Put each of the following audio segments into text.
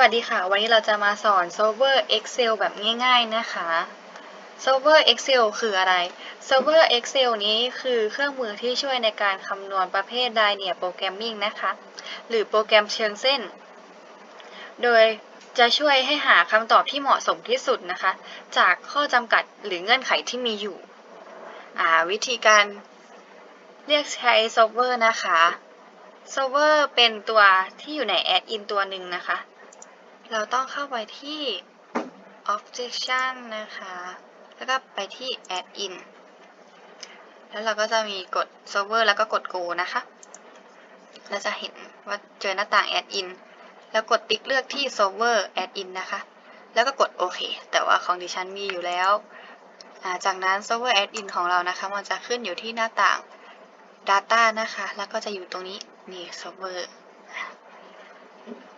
สวัสดีค่ะ วันนี้เราจะมาสอน Solver Excel แบบง่ายๆนะคะ Solver Excel คืออะไร Solver Excel นี้คือเครื่องมือที่ช่วยในการคำนวณประเภท Linear Programming นะคะ หรือโปรแกรมเชิงเส้น โดยจะช่วยให้หาคำตอบที่เหมาะสมที่สุดนะคะ จากข้อจำกัดหรือเงื่อนไขที่มีอยู่อ่าวิธีการเรียกใช้ Solver นะคะ Solver เป็นตัวที่อยู่ใน add-in ตัวหนึ่งนะคะ เราต้องเข้าไปที่ objection นะคะ แล้วก็ไปที่ add-in แล้วเราก็จะมีกด server แล้วก็กด go นะคะ เราจะเห็นว่าเจอหน้าต่าง add-in แล้วกดติ๊กเลือกที่ server add-in นะคะ แล้วก็กดโอเค แต่ว่าของดิฉันมีอยู่แล้วาจากนั้น server add-in ของเรานะคะ มันจะขึ้นอยู่ที่หน้าต่าง data นะคะ แล้วก็จะอยู่ตรงนี้ นี่ server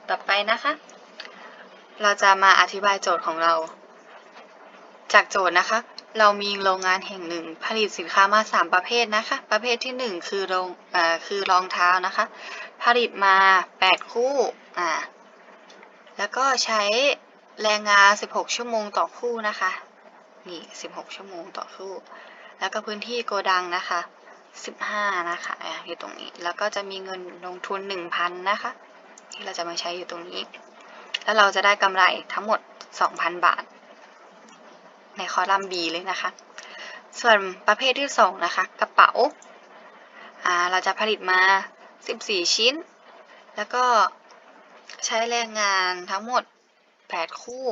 ต่อไปนะคะ เราจะมาอธิบายโจทย์ของเรา จากโจทย์นะคะ เรามีโรงงานแห่งหนึ่ง ผลิตสินค้ามา 3 ประเภทนะคะ ประเภทที่ 1 คือโรงอ่อคือรองเท้านะคะ ผลิตมา 8 คู่อ่าแล้วก็ใช้แรงงาน 16 ชั่วโมงต่อคู่นะคะ นี่ 16 ชั่วโมงต่อคู่ แล้วก็พื้นที่โกดังนะคะ 15 นะคะอะอยู่ตรงนี้ แล้วก็จะมีเงินลงทุน 1,000 นะคะ ที่เราจะมาใช้อยู่ตรงนี้ แล้วเราจะได้กำไรทั้งหมด 2,000 บาท ในคอลัมน์ B เลยนะคะ ส่วนประเภทที่ 2 นะคะ กระเป๋าาเราจะผลิตมา 14 ชิ้น แล้วก็ใช้แรงงานทั้งหมด 8 คู่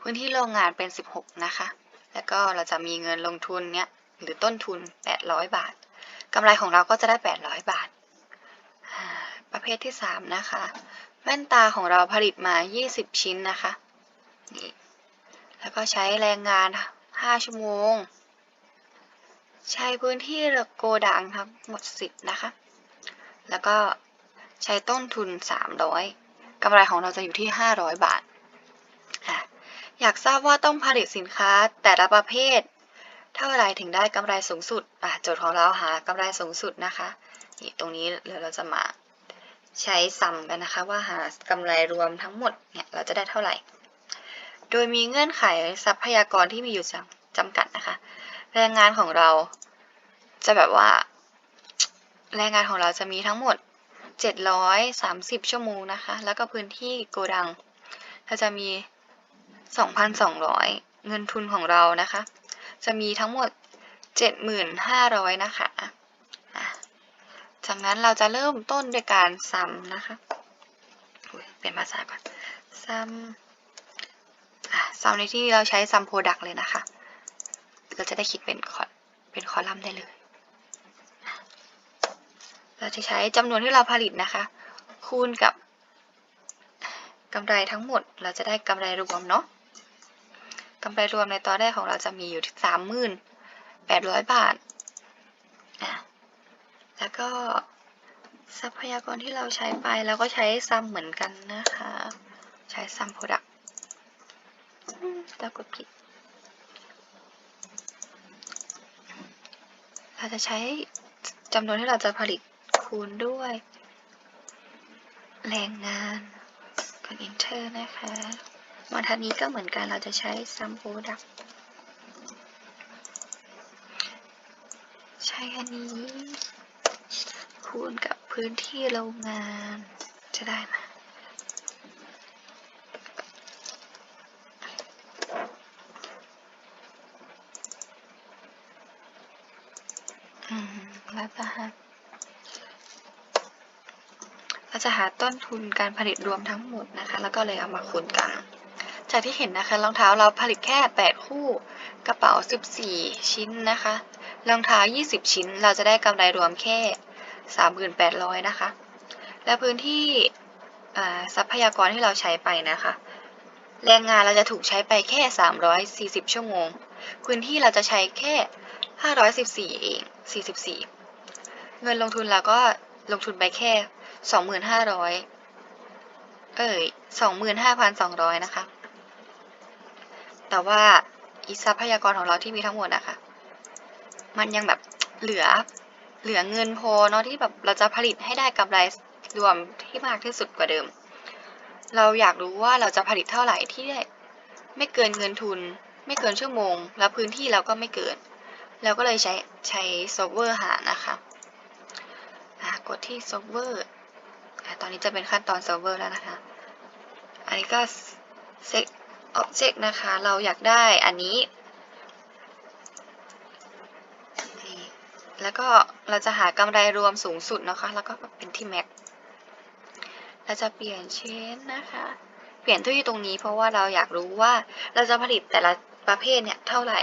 พื้นที่โรงงานเป็น 16 นะคะ แล้วก็เราจะมีเงินลงทุนเนี้ยหรือต้นทุน 800 บาทกำไรของเราก็จะได้ 800 บาท ประเภทที่ 3 นะคะ แว่นตาของเราผลิตมา 20 ชิ้นนะคะนี่แล้วก็ใช้แรงงาน 5 ชั่วโมง ใช้พื้นที่โกดังทั้งหมด 10 นะคะ แล้วก็ใช้ต้นทุน 300กำไรของเราจะอยู่ที่ 500 บาท อยากทราบว่าต้องผลิตสินค้าแต่ละประเภท เท่าไรถึงได้กำไรสูงสุด โจทย์ของเราหากำไรสูงสุดนะคะ ตรงนี้เดี๋ยวเราจะมา ใช้ซัมกันนะคะว่าหากำไรรวมทั้งหมดเนี่ยเราจะได้เท่าไหร่ โดยมีเงื่อนไขทรัพยากรที่มีอยู่จำกัดนะคะ แรงงานของเราจะแบบว่า แรงงานของเราจะมีทั้งหมด 730 ชั่วโมงนะคะ แล้วก็พื้นที่โกดังเราจะมี 2,200 เงินทุนของเรานะคะ จะมีทั้งหมด 7,500 นะคะ จากนั้นเราจะเริ่มต้นด้วยการซัมนะคะเป็นภาษาก่อนซัมซัมในที่เราใช้ซัมโปรดักเลยนะคะ เราจะได้คิดเป็นคอเป็นคอลัมน์ได้เลย เราจะใช้จำนวนที่เราผลิตนะคะ คูณกับกำไรทั้งหมด เราจะได้กำไรรวมเนาะกำไรรวมในตอนแรกของเราจะมีอยู่ที่สามหมื่นแปดร้อยบาท แล้วก็ทรัพยากรที่เราใช้ไปเราก็ใช้ซ้ำเหมือนกันนะคะ ใช้ซ้ำโปรดักต์ตากดผิด เราจะใช้จำนวนที่เราจะผลิตคูณด้วย แรงงานกด enter นะคะมาทันนี้ก็เหมือนกันเราจะใช้ซ้ำโปรดักต์ใช้อันนี้ คูณกับพื้นที่โรงงานจะได้ไหมอืมแล้วจะหาเราจะหาต้นทุนการผลิตรวมทั้งหมดนะคะ แล้วก็เลยเอามาคูณกัน จากที่เห็นนะคะรองเท้าเราผลิตแค่ 8 คู่ กระเป๋า 14 ชิ้นนะคะ รองเท้า 20 ชิ้น เราจะได้กำไรรวมแค่ 3,800 นะคะ และพื้นที่ทรัพยากรที่เราใช้ไปนะคะ แรงงานเราจะถูกใช้ไปแค่ 340 ชั่วโมง พื้นที่เราจะใช้แค่ 514 เอง 44 เงินลงทุนเราก็ลงทุนไปแค่ 2,500 เอ้ย25,200 นะคะ แต่ว่าอีทรัพยากรของเราที่มีทั้งหมดนะคะ มันยังแบบเหลือเหลือเงินพอเนาะที่แบบเราจะผลิตให้ได้กำไรรวมที่มากที่สุดกว่าเดิม เราอยากรู้ว่าเราจะผลิตเท่าไหร่ที่ได้ไม่เกินเงินทุน ไม่เกินชั่วโมง แล้วพื้นที่เราก็ไม่เกินเราก็เลยใช้ใช้ซอฟต์แวร์หานะคะอะกดที่ซอฟต์แวร์อะตอนนี้จะเป็นขั้นตอนซอฟต์แวร์แล้วนะคะ อันนี้ก็เซ็ตออบเจกต์นะคะ เราอยากได้อันนี้ แล้วก็เราจะหากำไรรวมสูงสุดนะคะ แล้วก็เป็นที่แม็กเราจะเปลี่ยนเชนนะคะ เปลี่ยนที่ตรงนี้เพราะว่าเราอยากรู้ว่าเราจะผลิตแต่ละประเภทเนี่ยเท่าไหร่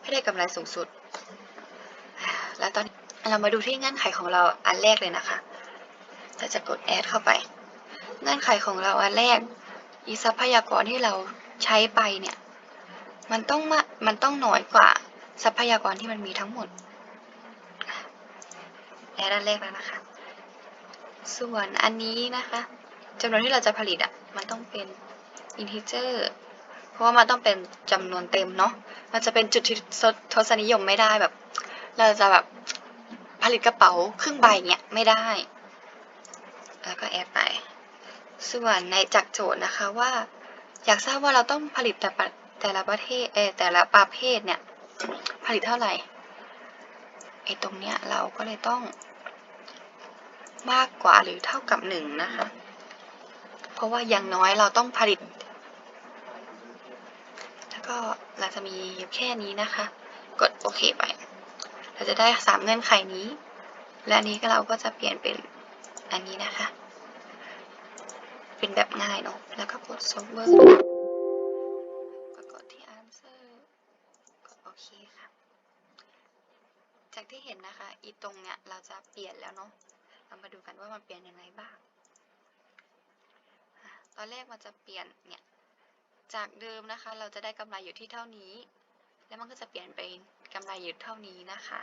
ให้ได้กำไรสูงสุด แล้วตอนนี้เรามาดูที่เงื่อนไขของเราอันแรกเลยนะคะเราจะกดแอดเข้าไป เงื่อนไขของเราอันแรกอีทรัพยากรที่เราใช้ไปเนี่ย มันต้องมามันต้องน้อยกว่าทรัพยากรที่มันมีทั้งหมด แอดอันแรกแล้วนะคะ ส่วนอันนี้นะคะจำนวนที่เราจะผลิตอะมันต้องเป็น integer เพราะว่ามันต้องเป็นจำนวนเต็มเนาะมันจะเป็นจุดที่ทศนิยมไม่ได้แบบ เราจะแบบผลิตกระเป๋าครึ่งใบเนี้ยไม่ได้ แล้วก็แอดไป ส่วนในจากโจทย์นะคะว่า อยากทราบว่าเราต้องผลิตแต่ประแต่ละประเทศเออแต่ละประเภทเนี่ยผลิตเท่าไหร่ไอ้ตรงเนี้ยเราก็เลยต้อง มากกว่าหรือเท่ากับหนึ่งนะคะ เพราะว่าอย่างน้อยเราต้องผลิต แล้วก็เราจะมีอยู่แค่นี้นะคะ กดโอเคไป เราจะได้สามเงื่อนไขนี้ และนี้ก็เราก็จะเปลี่ยนเป็นอันนี้นะคะ เป็นแบบง่ายเนาะ แล้วก็กด solver ก็กดที่ answer กดโอเคค่ะ จากที่เห็นนะคะ อีตรงเนี้ยเราจะเปลี่ยนแล้วเนาะ เรามาดูกันว่ามันเปลี่ยนยังไงบ้าง ตอนแรกมันจะเปลี่ยนเนี่ย จากเดิมนะคะ เราจะได้กำไรอยู่ที่เท่านี้ แล้วมันก็จะเปลี่ยนเป็นกำไรอยู่เท่านี้นะคะ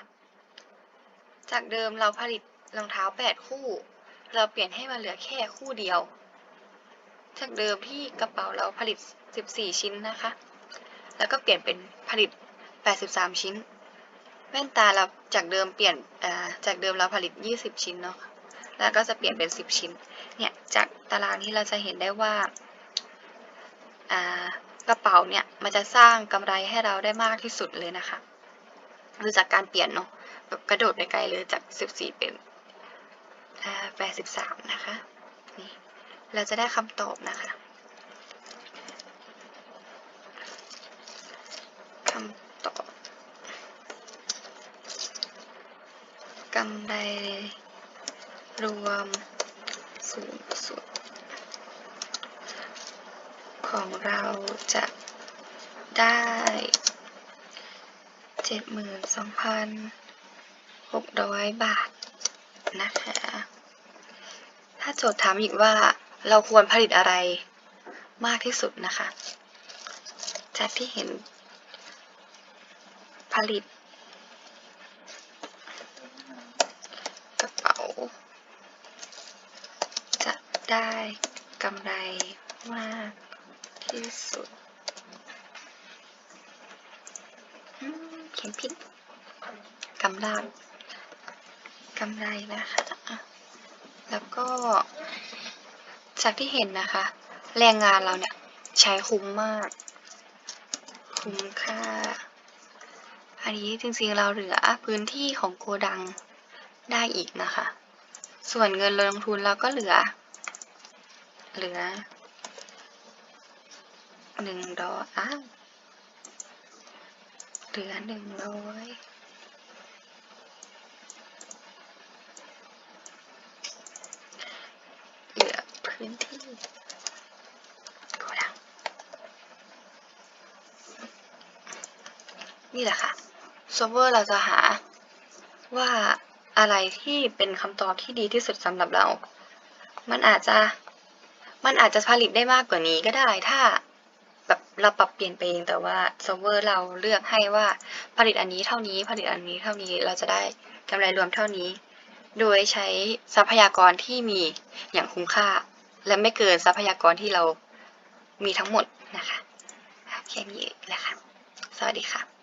จากเดิมเราผลิตรองเท้า 8 คู่ เราเปลี่ยนให้มันเหลือแค่คู่เดียว จากเดิมที่กระเป๋าเราผลิต 14 ชิ้นนะคะ แล้วก็เปลี่ยนเป็นผลิต 83 ชิ้น แว่นตาเราจากเดิมเปลี่ยนอ่าจากเดิมเราผลิต 20 ชิ้นเนาะ แล้วก็จะเปลี่ยนเป็น 10 ชิ้น เนี่ยจากตารางนี้เราจะเห็นได้ว่ากระเป๋าเนี่ยมันจะสร้างกำไรให้เราได้มากที่สุดเลยนะคะดูจากการเปลี่ยนเนาะแบบกระโดดไปไกลเลยจาก 14 เป็นอ่า83 นะคะ นี่ เราจะได้คำตอบนะคะคำตอบกำไร รวมสูงสุด ของเราจะได้เจ็ดหมื่นสองพันหกร้อยบาทนะคะ ถ้าโจทย์ถามอีกว่าเราควรผลิตอะไรมากที่สุดนะคะ จากที่เห็นผลิต กระเป๋า จะ ได้กำไรมากที่สุดเขียนผิดกำไรกำไรนะคะอะแล้วก็ จากที่เห็นนะคะ แรงงานเราเนี่ยใช้คุ้มมาก คุ้มค่า อันนี้จริงๆเราเหลือพื้นที่ของโกดังได้อีกนะคะ ส่วนเงินลงทุนเราก็เหลือ เหลือหนึ่งร้อยอ้าวเหลือหนึ่งร้อยเหลือพื้นที่โกดังนี่แหละค่ะซอฟเวอร์เราจะหาว่าอะไรที่เป็นคำตอบที่ดีที่สุดสำหรับเรา มันอาจจะ มันอาจจะผลิตได้มากกว่านี้ก็ได้ถ้าแบบเราปรับเปลี่ยนไปเองแต่ว่าเซอฟเวอร์เราเลือกให้ว่าผลิตอันนี้เท่านี้ผลิตอันนี้เท่านี้เราจะได้กำไรรวมเท่านี้ โดยใช้ทรัพยากรที่มีอย่างคุ้มค่า และไม่เกินทรัพยากรที่เรามีทั้งหมดนะคะแค่นี้แหละค่ะสวัสดีค่ะ